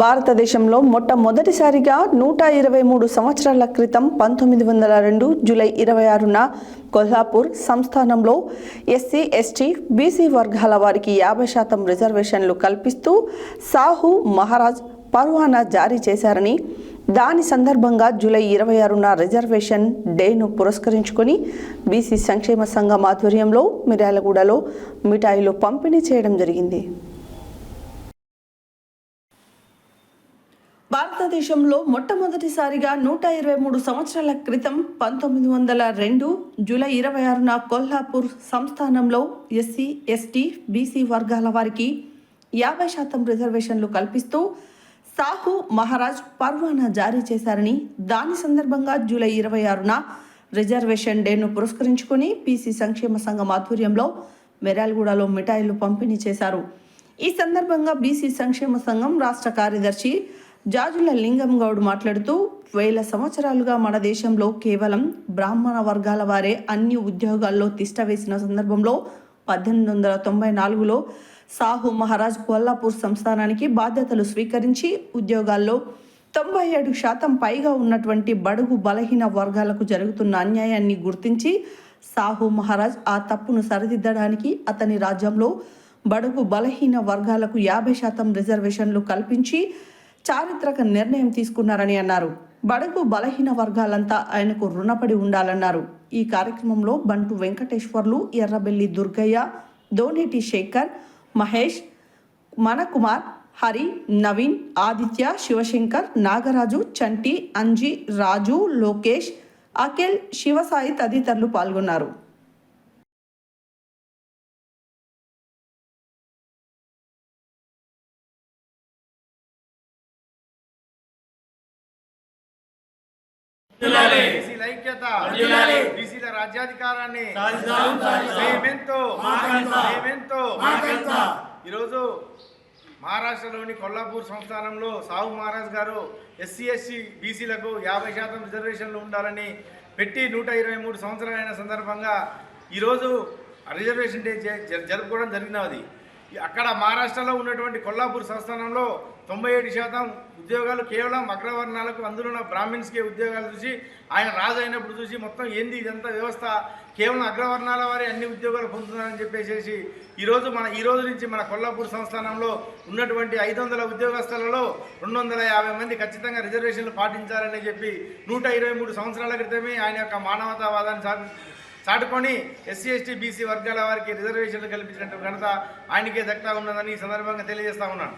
భారతదేశంలో మొట్టమొదటిసారిగా నూట ఇరవై మూడు సంవత్సరాల క్రితం పంతొమ్మిది వందల రెండు జూలై ఇరవై ఆరున కొల్హాపూర్ సంస్థానంలో ఎస్సీ ఎస్టీ బీసీ వర్గాల వారికి యాభై శాతం రిజర్వేషన్లు కల్పిస్తూ సాహు మహారాజ్ పర్వానా జారీ చేశారని దాని సందర్భంగా జూలై ఇరవై ఆరున రిజర్వేషన్ డేను పురస్కరించుకొని బీసీ సంక్షేమ సంఘం ఆధ్వర్యంలో మిర్యాలగూడలో మిఠాయిలు పంపిణీ చేయడం జరిగింది. భారతదేశంలో మొట్టమొదటిసారిగా నూట ఇరవై మూడు సంవత్సరాల క్రితం పంతొమ్మిది వందల రెండు జూలై ఇరవై ఆరున కొల్హాపూర్ సంస్థానంలో ఎస్సీ ఎస్టీ బీసీ వర్గాల వారికి యాభై శాతం రిజర్వేషన్లు కల్పిస్తూ సాహు మహారాజ్ పర్వానా జారీ చేశారని దాని సందర్భంగా జూలై ఇరవై ఆరున రిజర్వేషన్ డేను పురస్కరించుకొని పీసీ సంక్షేమ సంఘం ఆధ్వర్యంలో మెరాల్గూడలో మిఠాయిలు పంపిణీ చేశారు. ఈ సందర్భంగా బీసీ సంక్షేమ సంఘం రాష్ట్ర కార్యదర్శి జాజుల లింగం గౌడ్ మాట్లాడుతూ వేల సంవత్సరాలుగా మన దేశంలో కేవలం బ్రాహ్మణ వర్గాల వారే అన్ని ఉద్యోగాల్లో తిష్ట వేసిన సందర్భంలో పద్దెనిమిది వందల తొంభై నాలుగులో సాహు మహారాజ్ కొల్లాపూర్ సంస్థానానికి బాధ్యతలు స్వీకరించి ఉద్యోగాల్లో తొంభై ఏడు శాతం పైగా ఉన్నటువంటి బడుగు బలహీన వర్గాలకు జరుగుతున్న అన్యాయాన్ని గుర్తించి సాహు మహారాజ్ ఆ తప్పును సరిదిద్దడానికి అతని రాజ్యంలో బడుగు బలహీన వర్గాలకు యాభై శాతం రిజర్వేషన్లు కల్పించి చారిత్రక నిర్ణయం తీసుకున్నారని అన్నారు. బడుగు బలహీన వర్గాలంతా ఆయనకు రుణపడి ఉండాలన్నారు. ఈ కార్యక్రమంలో బంటు వెంకటేశ్వర్లు ఎర్రబెల్లి దుర్గయ్య దోనేటి శేఖర్ మహేష్ మనకుమార్ హరి నవీన్ ఆదిత్య శివశంకర్ నాగరాజు చంటి అంజి రాజు లోకేష్ అఖిల్ శివసాయి తదితరులు పాల్గొన్నారు. బీసీల ఐక్యత. బీసీల రాజ్యాధికారాన్ని. మేమెంతో మేమెంతో ఈరోజు మహారాష్ట్రలోని కొల్లాపూర్ సంస్థానంలో సాహు మహారాజ్ గారు ఎస్సీ ఎస్సీ బీసీలకు యాభై శాతం రిజర్వేషన్లు ఉండాలని పెట్టి నూట ఇరవై మూడు సంవత్సరాలైన సందర్భంగా ఈరోజు రిజర్వేషన్ డే జరుపుకోవడం జరిగినది. అక్కడ మహారాష్ట్రలో ఉన్నటువంటి కొల్లాపూర్ సంస్థానంలో తొంభై ఏడు శాతం ఉద్యోగాలు కేవలం అగ్రవర్ణాలకు అందులో ఉన్న బ్రాహ్మిన్స్కే ఉద్యోగాలు చూసి ఆయన రాజు అయినప్పుడు చూసి మొత్తం ఏంది ఇదంతా వ్యవస్థ? కేవలం అగ్రవర్ణాల వారే అన్ని ఉద్యోగాలు పొందుతున్నారని చెప్పేసి ఈరోజు మన ఈ రోజు నుంచి మన కొల్లాపూర్ సంస్థానంలో ఉన్నటువంటి ఐదు వందల ఉద్యోగస్తులలో రెండు వందల యాభై మంది ఖచ్చితంగా రిజర్వేషన్లు పాటించాలని చెప్పి నూట ఇరవై మూడు సంవత్సరాల క్రితమే ఆయన యొక్క మానవతావాదాన్ని సాధి చాటుకొని ఎస్సీ ఎస్టీ బీసీ వర్గాల వారికి రిజర్వేషన్లు కల్పించినట్టు ఘనత ఆయనకే దక్తా ఉన్నదని ఈ సందర్భంగా తెలియజేస్తా ఉన్నాను.